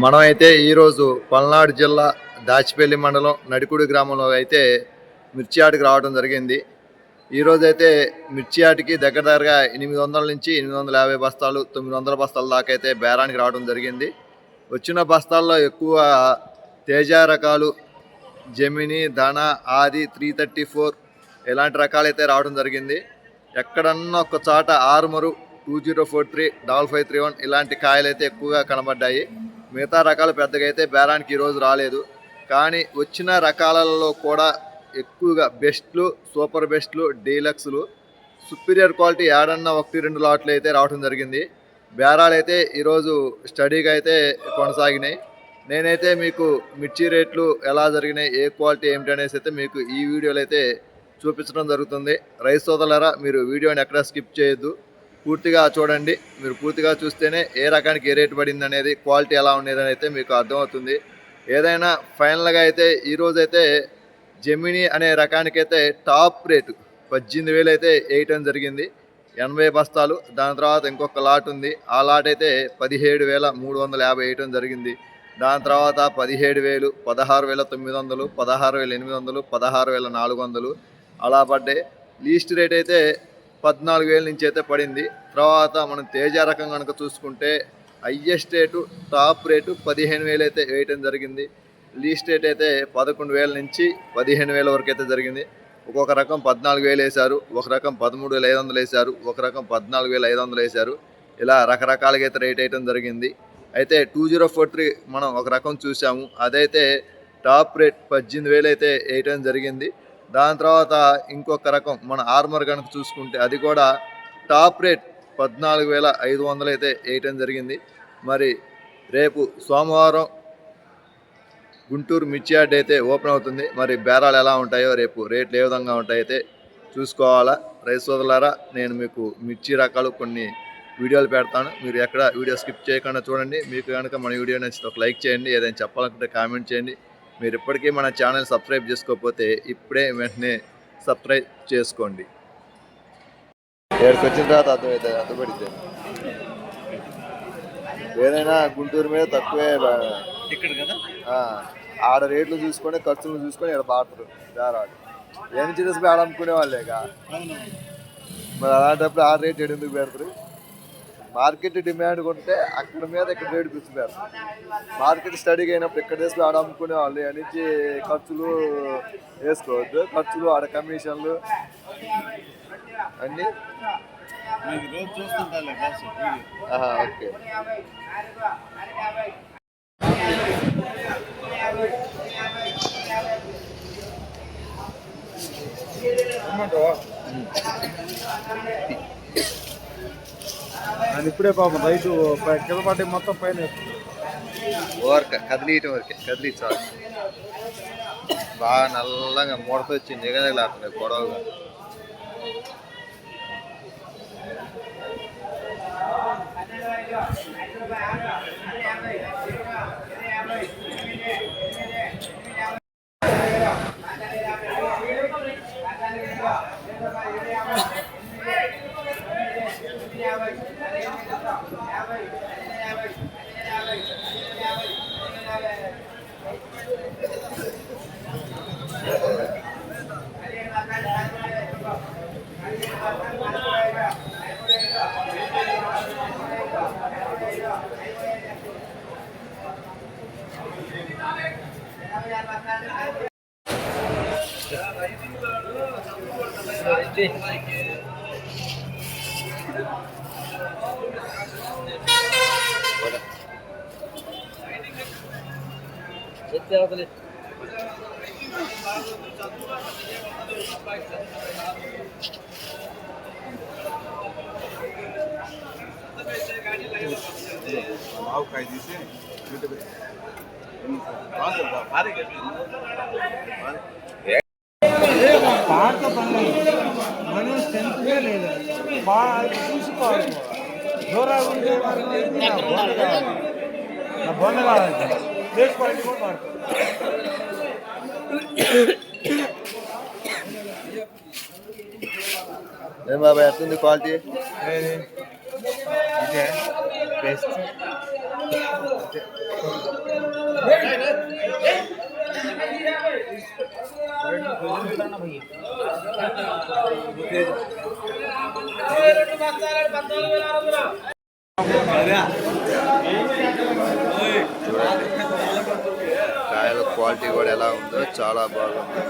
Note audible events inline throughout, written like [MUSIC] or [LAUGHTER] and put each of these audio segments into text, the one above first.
మనం అయితే ఈరోజు పల్నాడు జిల్లా దాచిపల్లి మండలం నడికుడి గ్రామంలో అయితే మిర్చి ఆటకి రావడం జరిగింది. ఈరోజు అయితే మిర్చి ఆటకి దగ్గర దగ్గరగా ఎనిమిది వందల నుంచి ఎనిమిది వందల యాభై బస్తాలు తొమ్మిది వందల బస్తాల దాకా అయితే బేరానికి రావడం జరిగింది. వచ్చిన బస్తాల్లో ఎక్కువ తేజ రకాలు జెమిని ధన ఆది త్రీ థర్టీ ఫోర్ ఇలాంటి రకాలైతే రావడం జరిగింది. ఎక్కడన్నా ఒక చాట ఆరుమరు two zero four three double five three one ఇలాంటి కాయలు అయితే ఎక్కువగా కనబడ్డాయి. మిగతా రకాలు పెద్దగా అయితే బేరానికి ఈరోజు రాలేదు. కానీ వచ్చిన రకాలలో కూడా ఎక్కువగా బెస్ట్లు సూపర్ బెస్ట్లు డీలక్స్లు సుపీరియర్ క్వాలిటీ ఏడన్నా ఒకటి రెండు లాట్లు అయితే రావడం జరిగింది. బేరాలు అయితే ఈరోజు స్టడీగా అయితే కొనసాగినాయి. నేనైతే మీకు మిర్చి రేట్లు ఎలా జరిగినాయి ఏ క్వాలిటీ ఏమిటి అనేసి అయితే మీకు ఈ వీడియోలో అయితే చూపించడం జరుగుతుంది. రైస్ సోదలరా మీరు వీడియోని ఎక్కడ స్కిప్ చేయొద్దు. పూర్తిగా చూడండి. మీరు పూర్తిగా చూస్తేనే ఏ రకానికి ఏ రేటు పడింది అనేది క్వాలిటీ ఎలా ఉండేది అయితే మీకు అర్థమవుతుంది. ఏదైనా ఫైనల్గా అయితే ఈరోజైతే అయితే జెమిని అనే రకానికైతే టాప్ రేటు పద్దెనిమిది వేలు అయితే వేయటం జరిగింది. ఎనభై బస్తాలు దాని తర్వాత ఇంకొక లాట్ ఉంది. ఆ లాట్ అయితే పదిహేడు వేల మూడు వందల యాభై వేయటం జరిగింది. దాని తర్వాత పదిహేడు వేలు పదహారు వేల తొమ్మిది వందలు పదహారు వేల ఎనిమిది వందలు పదహారు వేల నాలుగు వందలు అలా పడ్డాయి. లీస్ట్ రేట్ అయితే పద్నాలుగు వేల నుంచి అయితే పడింది. తర్వాత మనం తేజ రకం కనుక చూసుకుంటే హయ్యెస్ట్ రేటు టాప్ రేటు పదిహేను వేలు అయితే వేయటం జరిగింది. లీస్ట్ రేట్ అయితే పదకొండు వేల నుంచి పదిహేను వేల వరకు అయితే జరిగింది. ఒక్కొక్క రకం పద్నాలుగు వేలు వేశారు. ఒక రకం పదమూడు వేల ఐదు వందలు వేశారు. ఒక రకం పద్నాలుగు వేల ఐదు వందలు వేశారు. ఇలా రకరకాలుగా అయితే రేట్ వేయటం జరిగింది. అయితే టూ జీరో ఫోర్ త్రీ మనం ఒక రకం చూసాము అదైతే టాప్ రేట్ పద్దెనిమిది వేలు అయితే వేయటం జరిగింది. దాని తర్వాత ఇంకొక రకం మన ఆర్మర్ కనుక చూసుకుంటే అది కూడా టాప్ రేట్ పద్నాలుగు వేల ఐదు వందలు అయితే వేయటం జరిగింది. మరి రేపు సోమవారం గుంటూరు మిర్చి యార్డ్ అయితే ఓపెన్ అవుతుంది. మరి బేరాలు ఎలా ఉంటాయో రేపు రేట్లు ఏ విధంగా ఉంటాయైతే చూసుకోవాలా. రైస్ సోదరులారా నేను మీకు మిర్చి రకాలు కొన్ని వీడియోలు పెడతాను. మీరు ఎక్కడ వీడియో స్కిప్ చేయకుండా చూడండి. మీకు కనుక మన వీడియో నచ్చితే ఒక లైక్ చేయండి. ఏదైనా చెప్పాలనుకుంటే కామెంట్ చేయండి. మీరు ఇప్పటికీ మన ఛానల్ సబ్స్క్రైబ్ చేసుకోకపోతే ఇప్పుడే వెంటనే సబ్స్క్రైబ్ చేసుకోండి. ఏడుకి వచ్చిన తర్వాత అర్థమవుతుంది అర్థపడితే ఏదైనా గుంటూరు మీద తక్కువే ఆడ రేట్లు చూసుకొని ఖర్చులు చూసుకొని ఇక్కడ బాటరు బేరాలు ఏం చేసి ఆడ అమ్ముకునే వాళ్ళేగా అవును మరి అలాంటప్పుడు ఆ రేట్ ఎందుకు పెడతారు? మార్కెట్ డిమాండ్ కొంటే అక్కడ మీద ఇక్కడ రేటు పిచ్చి పెడతారు. మార్కెట్ స్టడీగా అయినప్పుడు ఇక్కడ వేసి ఆడ అమ్ముకునే వాళ్ళు నుంచి ఖర్చులు వేసుకోవద్దు. ఖర్చులు ఆడ కమిషన్లు. ఆహా, ఓకే. ఇప్పుడే పాపం రైతు కింద పడ్డ మొత్తం పైన ఓరక కదిలీయటం వరకే కదిలి చాలు. బాగా నల్లగా ముడత వచ్చి Xe điện máy cơ. भाव कायदेशीर भारी పాటతో పని మనం స్ట్రెంత్గా లేదు బాగా చూసుకోవాలి దూరాలు ఉంటే మనకి ఏంది? నా బొంద కావాలి నా బొంద కావాలి ప్లేస్ క్వాలిటీ కూడా వాడుతుంది ఏం బాబాయ్ ఎట్లుంది క్వాలిటీ ఏది? ఇదే బెస్ట్ కాయల క్వాలిటీ కూడా ఎలా ఉందో చాలా బాగుంది.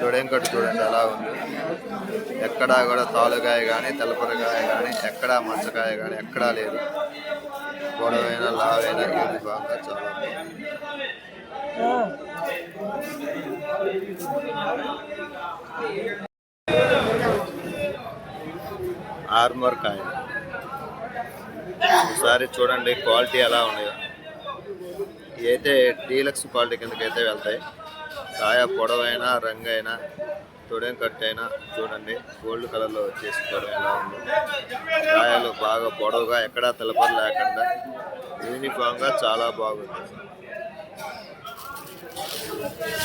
చూడేం చూడండి ఎలా ఉంది. ఎక్కడా కూడా తాలుకాయ కానీ తెల్లపరకాయ కానీ ఎక్కడా మచ్చకాయ కానీ ఎక్కడా లేదు. పొడవైన లావైన బాగా చాలా బాగుంది. ఆర్మర్ కాయ ఒకసారి చూడండి క్వాలిటీ ఎలా ఉన్నాయో అయితే డీలక్స్ క్వాలిటీ కిందకైతే వెళ్తాయి. కాయ పొడవైనా రంగు అయినా తుడెం కట్ అయినా చూడండి గోల్డ్ కలర్లో వచ్చేసుకోవడం ఎలా ఉంది. కాయలు బాగా పొడవుగా ఎక్కడా తెలపరు లేకుండా యూనిఫామ్గా చాలా బాగుంది. Gracias.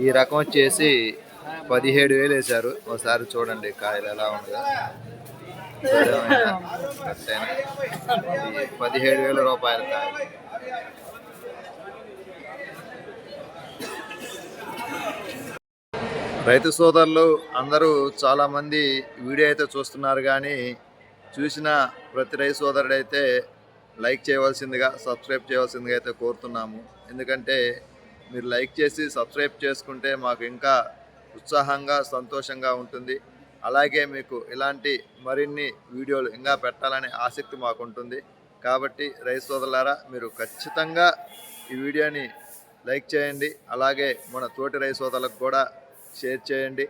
ఈ రకం వచ్చేసి పదిహేడు వేలు వేశారు. ఒకసారి చూడండి కాయలు ఎలా ఉందో. [LAUGHS] పదిహేడు వేల రూపాయల కాయలు. రైతు సోదరులు అందరూ చాలామంది వీడియో అయితే చూస్తున్నారు కానీ చూసిన ప్రతి రైతు సోదరుడైతే లైక్ చేయవలసిందిగా సబ్స్క్రైబ్ చేయవలసిందిగా అయితే కోరుతున్నాము. ఎందుకంటే మీరు లైక్ చేసి సబ్స్క్రైబ్ చేసుకుంటే మాకు ఇంకా ఉత్సాహంగా సంతోషంగా ఉంటుంది. అలాగే మీకు ఇలాంటి మరిన్ని వీడియోలు ఇంకా పెట్టాలనే ఆసక్తి మాకు ఉంటుంది కాబట్టి రైతు సోదరులారా మీరు ఖచ్చితంగా ఈ వీడియోని లైక్ చేయండి. అలాగే మన తోటి రైతు సోదరులకు కూడా షేర్ చేయండి.